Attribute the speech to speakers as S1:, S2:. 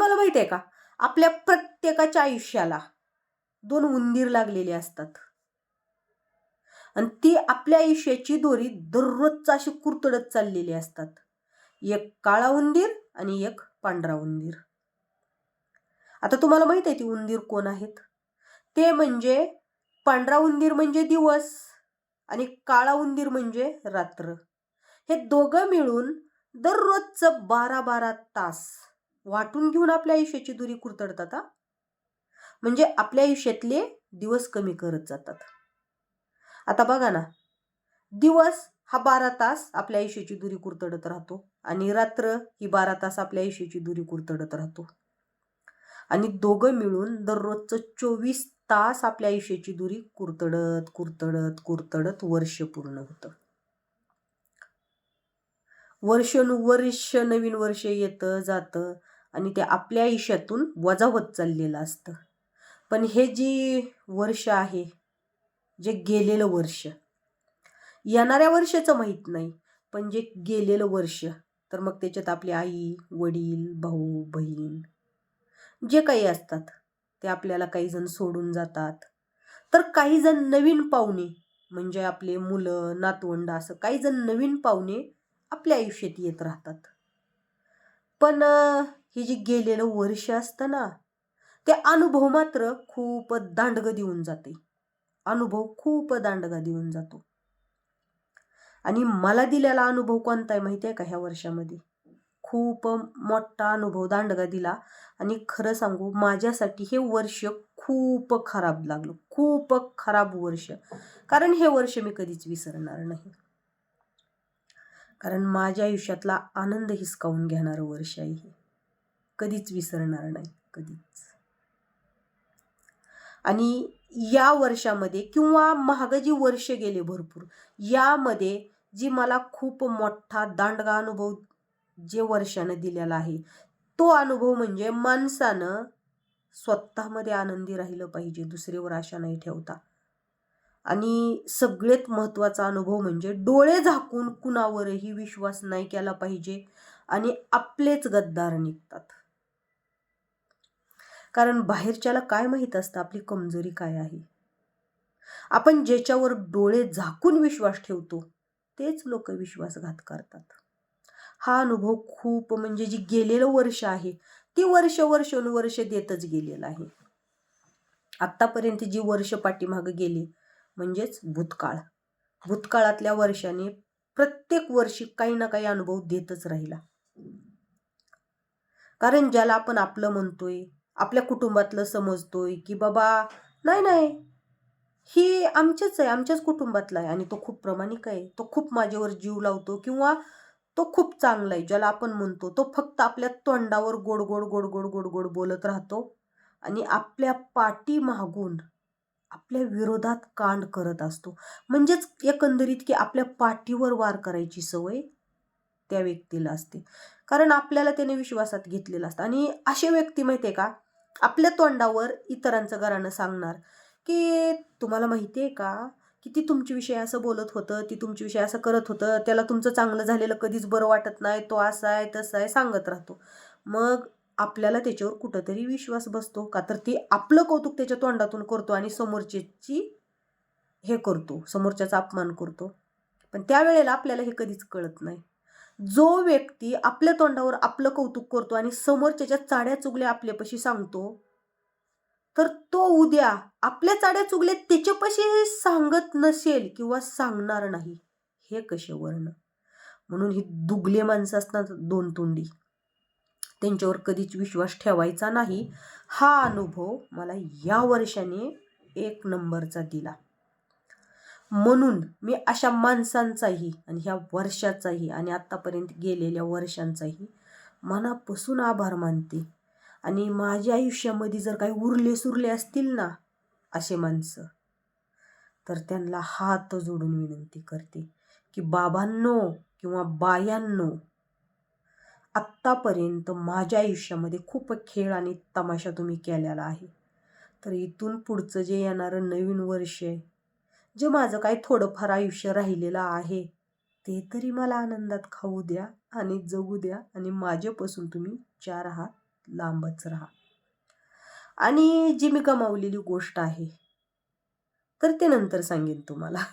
S1: तुम्हाला माहीत आहे का? आपल्या प्रत्येकाच्या आयुष्याला दोन उंदीर लागलेले असतात. आणि ती आपल्या आयुष्याची दोरी दररोजचा अशी कुरतडत चाललेली असतात. एक काळा उंदीर आणि एक पांढरा उंदीर. आता तुम्हाला माहीत आहे ती उंदीर कोण आहेत? ते म्हणजे पांढरा उंदीर म्हणजे दिवस आणि काळा उंदीर म्हणजे रात्र. हे दोघं मिळून दररोजचं बारा बारा तास वाटून घेऊन आपल्या आयुष्याची दुरी कुरतडतात हा. म्हणजे आपल्या आयुष्यातले दिवस कमी करत जातात. आता बघा ना दिवस हा बारा तास आपल्या आयुष्याची दुरी कुरतडत राहतो आणि रात्र ही बारा तास आपल्या आयुष्याची दुरी कुरतडत राहतो. आणि दोघं मिळून दररोजचं चोवीस तास आपल्या आयुष्याची दुरी कुरतडत कुरतडत कुरतडत वर्ष पूर्ण होतं. वर्षानुवर्ष नवीन वर्ष येतं जातं. आणि ते आपल्या आयुष्यातून वजा होत चाललेलं असतं. पण हे जी वर्ष आहे जे गेलेलं वर्ष येणाऱ्या वर्षाचं माहीत नाही पण जे गेलेलं वर्ष तर मग त्याच्यात आपली आई वडील भाऊ बहीण जे काही असतात ते आपल्याला काही जण सोडून जातात. तर काही जण नवीन पाहुणे म्हणजे आपले मुलं नातवंड असं काही जण नवीन पाहुणे आपल्या आयुष्यात येत राहतात. पण ही हे गेलेलं वर्ष असतं ना ते अनुभव मात्र खूप दांडगं देऊन जाते. अनुभव खूप दांडगा देऊन जातो. आणि मला दिलेला अनुभव कोणता आहे माहिती आहे का ह्या वर्षामध्ये? खूप मोठा अनुभव दांडगा दिला. आणि खरं सांगू माझ्यासाठी हे वर्ष खूप खराब लागलं. खूप खराब वर्ष. कारण हे वर्ष मी कधीच विसरणार नाही. कारण माझ्या आयुष्यातला आनंद हिसकावून घेणारं वर्ष आहे हे कधीच विसरणार नाही कधीच. आणि या वर्षामध्ये किंवा महाग जी वर्ष गेले भरपूर यामध्ये जी मला खूप मोठा दांडगा अनुभव जे वर्षानं दिलेला आहे तो अनुभव म्हणजे माणसानं स्वतःमध्ये आनंदी राहिलं पाहिजे दुसरीवर आशा नाही ठेवता. आणि सगळ्यात महत्त्वाचा अनुभव म्हणजे डोळे झाकून कुणावरही विश्वास नाही केला पाहिजे आणि आपलेच गद्दार निघतात. कारण बाहेरच्याला काय माहीत असतं? आपली कमजोरी काय आहे? आपण ज्याच्यावर डोळे झाकून विश्वास ठेवतो तेच लोक विश्वासघात करतात. हा अनुभव खूप म्हणजे जी गेलेलं वर्ष आहे ती वर्ष वर्षानुवर्ष देतच गेलेलं आहे. आत्तापर्यंत जी वर्ष पाठीमागं गेली म्हणजेच भूतकाळ. भूतकाळातल्या वर्षाने प्रत्येक वर्षी काही ना काही अनुभव देतच राहिला. कारण ज्याला आपण आपलं म्हणतोय आपल्या कुटुंबातलं समजतोय की बाबा नाही नाही ही आमच्याच आहे आमच्याच कुटुंबातला आहे आणि तो खूप प्रामाणिक आहे तो खूप माझ्यावर जीव लावतो किंवा तो खूप चांगला आहे ज्याला आपण म्हणतो तो फक्त आपल्या तोंडावर गोड गोड गोड गोड गोड गोड बोलत राहतो आणि आपल्या पाठी मागून आपल्या विरोधात कांड करत असतो. म्हणजेच एकंदरीत की आपल्या पाठीवर वार करायची सवय त्या व्यक्तीला असते. कारण आपल्याला त्याने विश्वासात घेतलेलं असतं. आणि असे व्यक्ती माहिती आहे का? आपल्या तोंडावर इतरांचं घरानं सांगणार की तुम्हाला माहिती आहे का? की ती तुमच्याविषयी असं बोलत होतं ती तुमच्याविषयी असं करत होतं त्याला तुमचं चांगलं झालेलं कधीच बरं वाटत नाही तो असा आहे तसा आहे सांगत राहतो. मग आपल्याला त्याच्यावर कुठंतरी विश्वास बसतो का? तर ती आपलं कौतुक त्याच्या तोंडातून करतो आणि समोरच्याची हे करतो समोरच्याचा अपमान करतो. पण त्यावेळेला आपल्याला हे कधीच कळत नाही. जो व्यक्ती आपल्या तोंडावर आपलं कौतुक करतो आणि समोरच्याच्या चाड्या चुगल्या आपल्यापाशी सांगतो तर तो उद्या आपल्या चाड्या चुगल्या त्याच्यापाशी सांगत नसेल किंवा सांगणार नाही हे कसे वर्ण? म्हणून ही दुगले माणसं असतात दोन तोंडी. त्यांच्यावर कधीच विश्वास ठेवायचा नाही. हा अनुभव मला या वर्षाने एक नंबरचा दिला. म्हणून मी अशा माणसांचाही आणि ह्या वर्षाचाही आणि आत्तापर्यंत गेलेल्या वर्षांचाही मनापासून आभार मानते. आणि माझ्या आयुष्यामध्ये जर काही उरले सुरले असतील ना असे माणसं तर त्यांना हात जोडून विनंती करते की बाबांनो किंवा बायांनो आत्तापर्यंत माझ्या आयुष्यामध्ये खूप खेळ आणि तमाशा तुम्ही केलेला आहे. तर इथून पुढचं जे येणारं नवीन वर्ष आहे जे माझं काही थोडंफार आयुष्य राहिलेलं आहे ते तरी मला आनंदात खाऊ द्या आणि जगू द्या आणि माझ्यापासून तुम्ही चार हात लांबच राहा. आणि जी मी कमावलेली गोष्ट आहे तर ते नंतर सांगेन तुम्हाला.